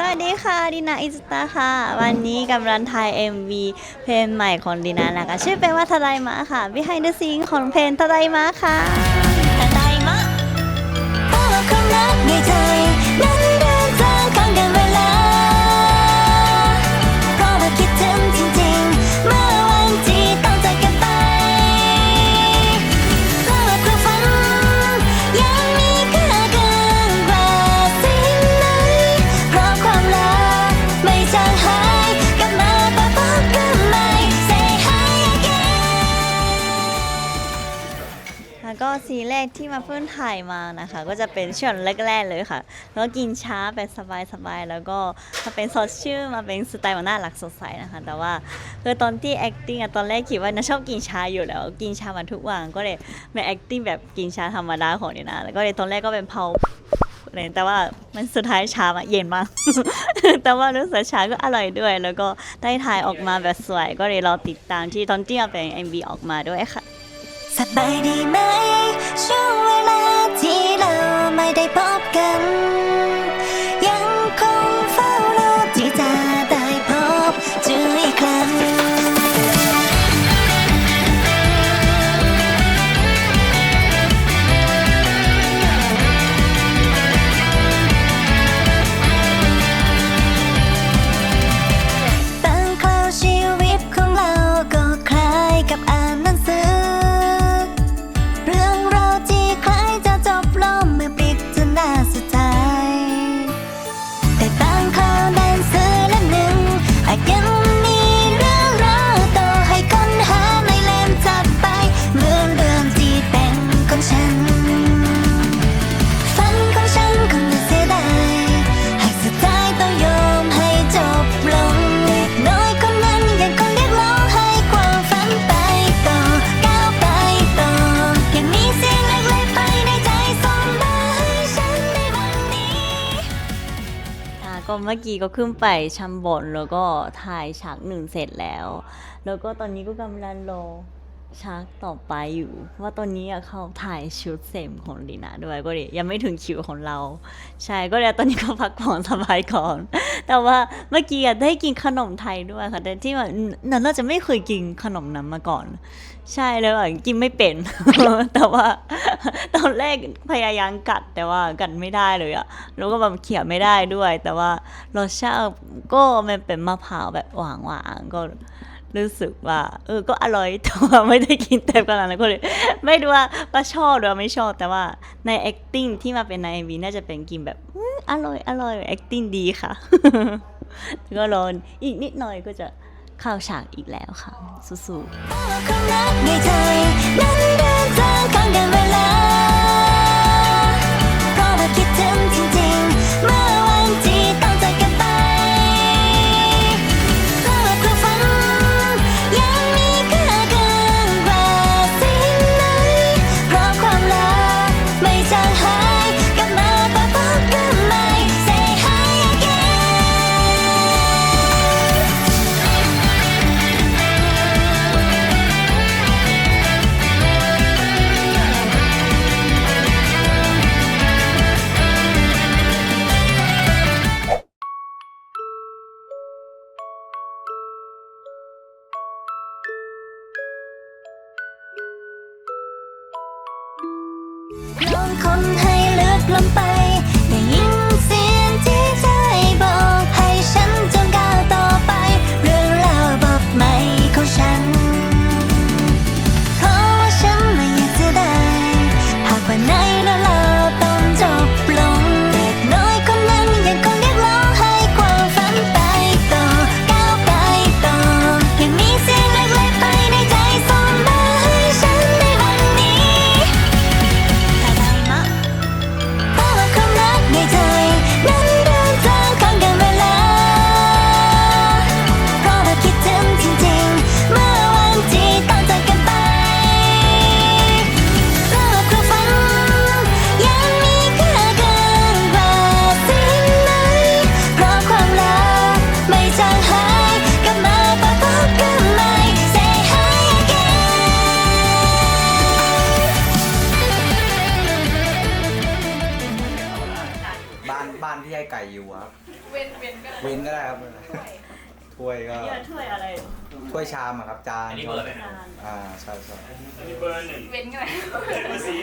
สวัสดีค่ะดินาอิสตาค่ะ วันนี้กำลังถ่าย MV เพลงใหม่ของดินานะคะ ชื่อเพลงว่าทะไดมะค่ะ Behind the Scene ของเพลงทะไดมะค่ะทะไดมะเพราะว่าความรักในใจ ซีนแรกที่มาเพิ่งถ่ายมานะคะ ก็จะเป็นช่วงแรกๆเลยค่ะ แล้วก็กินช้าเป็นสบายๆ แล้วก็มาเป็นซอสชื่อมาเป็นสไตล์มันน่ารักสดใสนะคะ แต่ว่าคือตอนที่ acting อะตอนแรกคิดว่าน่าชอบกินชาอยู่แล้ว กินชามาทุกวันก็เลยมา acting แบบกินชาธรรมดาของนี่นะแล้วก็เลยตอนแรกก็เป็นเพาเลยแต่ว่ามันสุดท้ายชามาเย็นมาก แต่ว่ารู้สึกชาก็อร่อยด้วย แล้วก็ได้ถ่ายออกมาแบบสวย ก็เลยรอติดตามที่ตอนที่เป็น MV ออกมาด้วยค่ะ สบายดีไหม ช่วงเวลาที่เราไม่ได้พบกัน มื่อกี้ก็ขึ้นไปชัมบนแล้วก็ถ่ายฉากหนึ่งเสร็จแล้ว แล้วก็ตอนนี้ก็กำลังรอ ฉากต่อไปอยู่ ว่าตอนนี้อะเขาถ่ายชุดเสมของลีนาด้วยก็เลยยังไม่ถึงคิวของเรา ใช่ก็เลยตอนนี้ก็พักผ่อนสบายก่อน แต่ว่าเมื่อกี้อะได้กินขนมไทยด้วยค่ะแต่ที่ว่านันน่าจะไม่เคยกินขนมนั้นมาก่อน ใช่แล้วอะกินไม่เป็น แต่ว่า ตอนแรกพยายามกัดแต่ว่ากัดไม่ได้เลยอะแล้วก็แบบเขี่ยไม่ได้ด้วย แต่ว่ารสชาติก็มันเป็นมะพร้าวแบบหวานหวานๆก็ รู้สึกว่า เออ ก็อร่อยแต่ว่าไม่ได้กินเต็มขนาดนั้นก็เลย ไม่รู้ว่าว่าชอบหรือว่าไม่ชอบ แต่ว่าใน acting ที่มาเป็นใน MV น่าจะเป็นกินแบบออร่อยอร่อย acting ดีค่ะ ก็รออีกนิดหน่อยก็จะเข้าฉากอีกแล้วค่ะสู้ๆ วนก็ได้เว้นก็ได้ครับไม่เป็นไรถ้วยก็นี่มันถ้วยอะไรถ้วยชามอะครับจานอันนี้เบอร์อะไรจานอ่าใช่ใช่เบอร์หนึ่งเวนก็ได้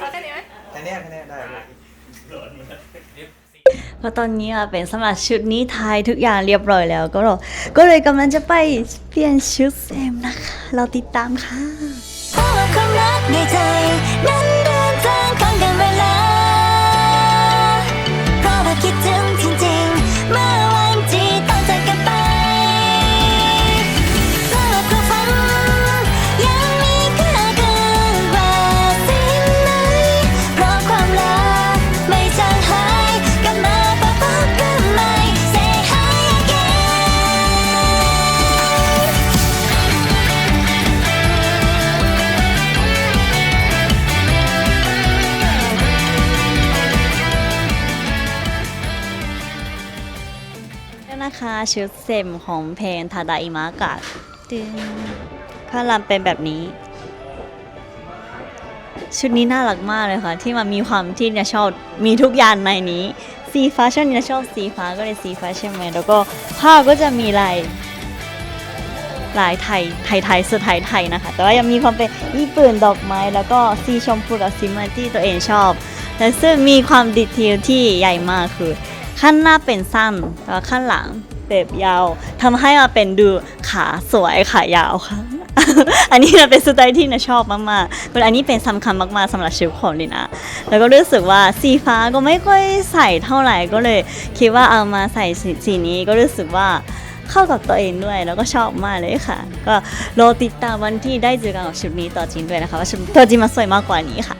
เอาแค่นี้ไหมแค่เนี้ยแค่เนี้ยได้เลยก็ตอนนี้อะเป็นสำหรับชุดนี้ทายทุกอย่างเรียบร้อยแล้วก็เราก็เลยกำลังจะไปเปลี่ยนชุดเซมนะคะ เราติดตามค่ะ ค่ะชุดเซมของเพลงทาดาอิมากะตึงข้างลำเป็นแบบนี้ ชุดนี้น่ารักมากเลยค่ะ ที่มันมีความที่เนี่ยชอบมีทุกอย่างในนี้ สีฟ้าช่วงนี้เนี่ยชอบสีฟ้าก็เลยสีฟ้าใช่ไหมแล้วก็ผ้าก็จะมีลายลายไทยไทยไทยสุดไทยไทยนะคะ แต่ว่ายังมีความเป็นญี่ปุ่นดอกไม้ แล้วก็สีชมพูกับสีมาที่ตัวเองชอบ และซึ่งมีความดีเทลที่ใหญ่มากคือ ขั้นหน้าเป็นสั้นแล้วขั้นหลังแบบยาวทำให้มาเป็นดูขาสวยขายาวค่ะ อันนี้นะเป็นสไตล์ที่นะชอบมากๆคืออันนี้เป็นสำคัญมากๆสำหรับชุดของลินะแล้วก็รู้สึกว่าสีฟ้าก็ไม่ค่อยใส่เท่าไหร่ก็เลย คิดว่าเอามาใส่สีสีนี้ก็รู้สึกว่าเข้ากับตัวเองด้วยแล้วก็ชอบมากเลยค่ะ ก็รอติดตามวันที่ได้เจอกันกับชุดนี้ต่อจริงด้วยนะคะว่าชุดตัวจริงมาสวยมากกว่านี้ค่ะ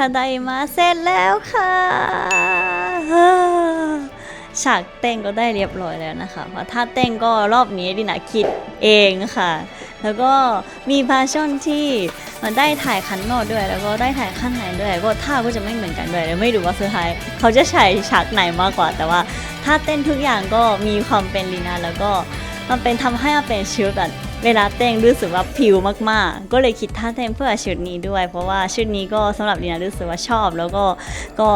ทาไดมาเสร็จแล้วค่ะฉากเต้นก็ได้เรียบร้อยแล้วนะคะเพราะท่าเต้นก็รอบนี้ดินาคิดเองค่ะ แล้วก็มีพาชั่นที่มันได้ถ่ายคันนอกด้วย แล้วก็ได้ถ่ายข้างในด้วย ก็ท่าก็จะไม่เหมือนกันด้วยแล้วไม่รู้ว่าสุดท้ายเขาจะใช้ฉากไหนมากกว่า แต่ว่าท่าเต้นทุกอย่างก็มีความเป็นลีนาแล้วก็มันเป็นทำให้มันเป็นชุดแบบ เวลาเต้นรู้สึกว่าผิวมากๆ ก็เลยคิดท่าเต้นเพื่อชุดนี้ด้วย เพราะว่าชุดนี้ก็สำหรับลีนารู้สึกว่าชอบ แล้วก็ก็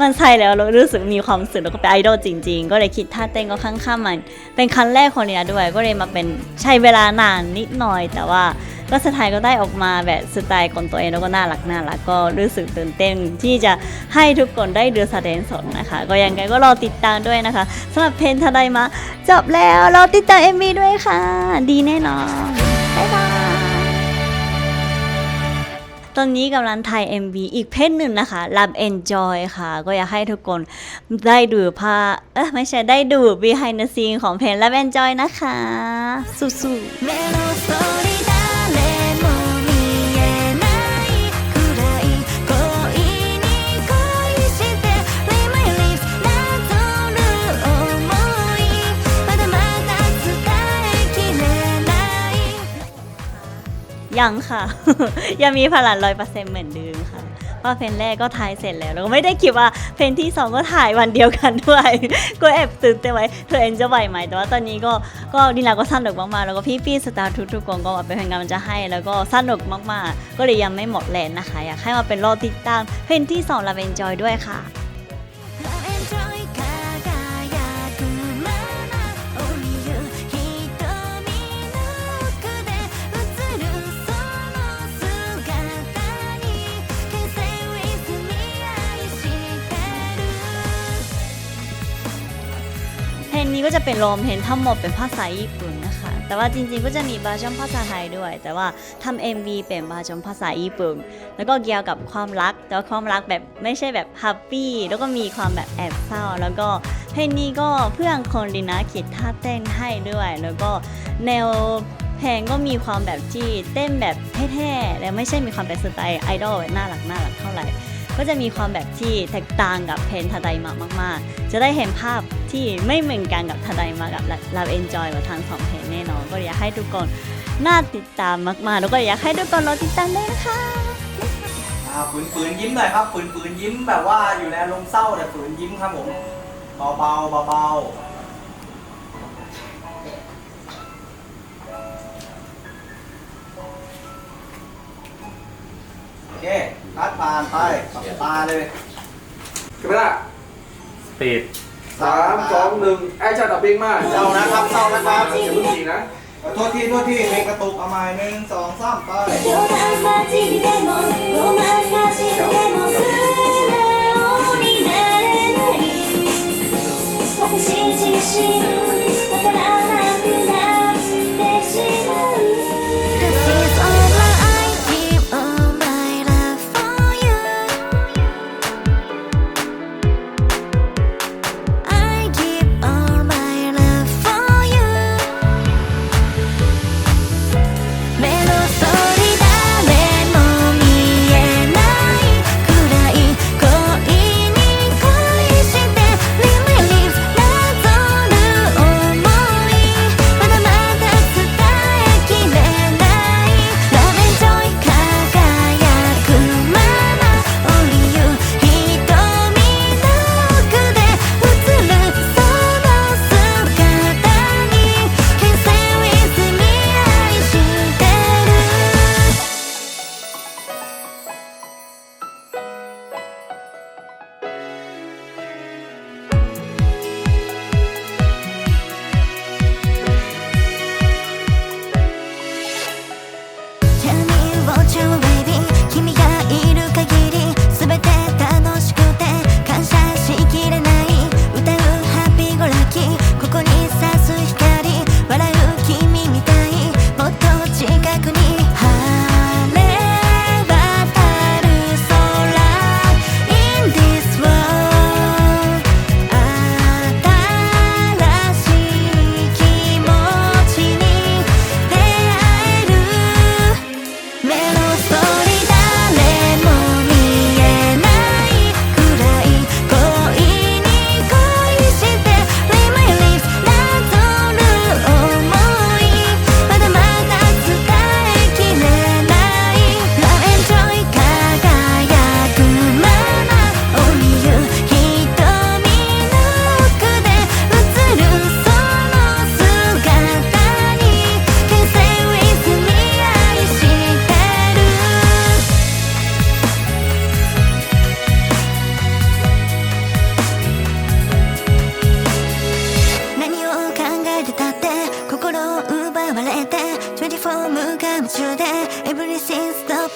มันใช่แล้วเรารู้สึกมีความสุขแล้วก็เป็นไอดอลจริง ๆ ก็เลยคิดท่าเต้นก็ค่อนข้างมัน เป็นครั้งแรกของลีนาด้วย ก็เลยมาเป็นใช้เวลานานนิดหน่อยแต่ว่า ก็สุดท้ายก็ได้ออกมาแบบสไตล์ของตัวเองแล้วก็น่ารักน่ารักก็รู้สึกตื่นเต้นที่จะให้ทุกคนได้ดูแสดงสดนะคะ ก็ยังไงก็รอติดตามด้วยนะคะสำหรับเพลงทาไดมาจบแล้วรอติดตาม MV ด้วยค่ะ ดีแน่นอนบ๊ายบายตอนนี้กำลังถ่าย MV อีกเพลงหนึ่งนะคะ Love Enjoy ค่ะ ก็อยากให้ทุกคนได้ดูภาพเอ๊ะไม่ใช่ได้ดู behind the scene ของเพลง Love Enjoy นะคะ สู้ๆ ยังค่ะ ยังมีพลังร้อยเปอร์เซ็นต์เหมือนเดิมค่ะเพราะเพลงแรกก็ถ่ายเสร็จแล้วแล้วก็ไม่ได้คิดว่าเพลงที่สองก็ถ่ายวันเดียวกันด้วยก็แอบตื่นเต้นไว้เธอเองจะไหวไหมแต่ว่าตอนนี้ก็ก็ดีแล้วก็สนุกมากๆแล้วก็พี่ๆสตาร์ทุกทุกๆคนก็มาเป็นกำลังใจะให้ แล้วก็สนุกมากๆ ก็เลยยังไม่หมดแรงนะคะอยากให้มาเป็นรอติดตามเพลงที่สองลาเวนจอยด้วยค่ะ ก็จะเป็นรมเพลงทั้งหมดเป็นภาษาญี่ปุ่นนะคะ แต่ว่าจริงๆก็จะมีบาร์ชันภาษาไทยด้วย แต่ว่าทำ MV เป็นบาร์ชันภาษาญี่ปุ่น แล้วก็เกี่ยวกับความรัก แต่ว่าความรักแบบไม่ใช่แบบแฮปปี้ แล้วก็มีความแบบแอบเศร้า แล้วก็เพลงนี้ก็เพื่อนคนดีนะคิดท่าเต้นให้ด้วย แล้วก็แนวเพลงก็มีความแบบที่เต้นแบบเท่ๆ และไม่ใช่มีความเป็นสไตล์ไอดอลแบบน่ารักน่ารักเท่าไหร่ ก็จะมีความแบบที่แตกต่างกับเพลงทาไดมามาก ๆ จะได้เห็นภาพที่ไม่เหมือนกันกับทาไดมากับเราเอนจอยกับทางสองเพลงแน่นอนก็อยากให้ทุกคนน่าติดตามมาก ๆ แล้วก็อยากให้ทุกคนรอติดตามด้วยนะคะอ่าฝืนฝืนยิ้มหน่อยครับฝืนฝืนยิ้มแบบว่าอยู่ในอารมณ์เศร้าแต่ฝืนยิ้มครับผมเบาเบาเบาเบา ปานไปปาเลยกระดาษสดสามสองหนึ่งไอคชั่นตับปิงมากเจ้านะครับเจ้านะครับอย่าเพิ่งสีนะโทษทีโทษทีเพกระตุกเอาใหม่หนึ่งสองสามไปเจ้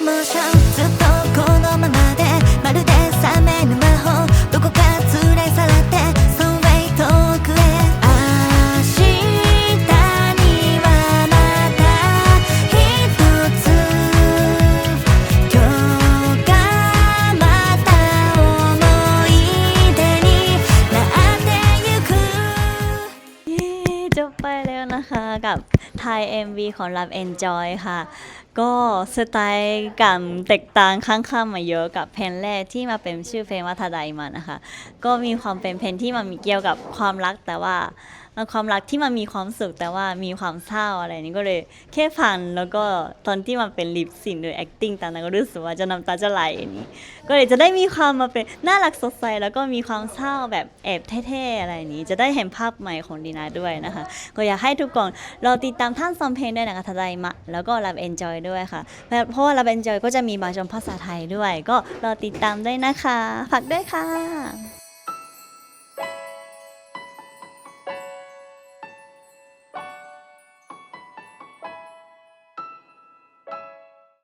ずっとこのままでまるで冷めぬ魔法どこか連れ去って Some 遠くへ明日にはまた一つ今日がまた思い出になってゆくえー、ジョッパイレオナハが ไทย MV ของ Love Enjoy ค่ะ ก็สไตล์กันแตกต่างข้างๆมาเยอะกับเพลงแรกที่มาเป็นชื่อเพลงว่าทาไดมานะคะ ก็มีความเป็นเพลงที่มันมีเกี่ยวกับความรักแต่ว่า ความรักที่มันมีความสุขแต่ว่ามีความเศร้าอะไรนี้ก็เลยแค่ฟังแล้วก็ตอนที่มันเป็นลิปซิงหรือ acting ตามนั้นก็รู้สึกว่าจะน้ำตาจะไหลอย่างนี้ก็เลยจะได้มีความมาเป็นน่ารักสดใสแล้วก็มีความเศร้าแบบแอบเท่ๆอะไรนี้ จะได้เห็นภาพใหม่ของดีนาด้วยนะคะ ก็อยากให้ทุกคนรอติดตามท่านซอมเพลงด้วยนะคะทาไดมะแล้วก็รับ enjoy ด้วยค่ะ เพราะว่ารับ enjoy ก็จะมีบาร์จมภาษาไทยด้วย ก็รอติดตามด้วยนะคะฝากด้วยค่ะ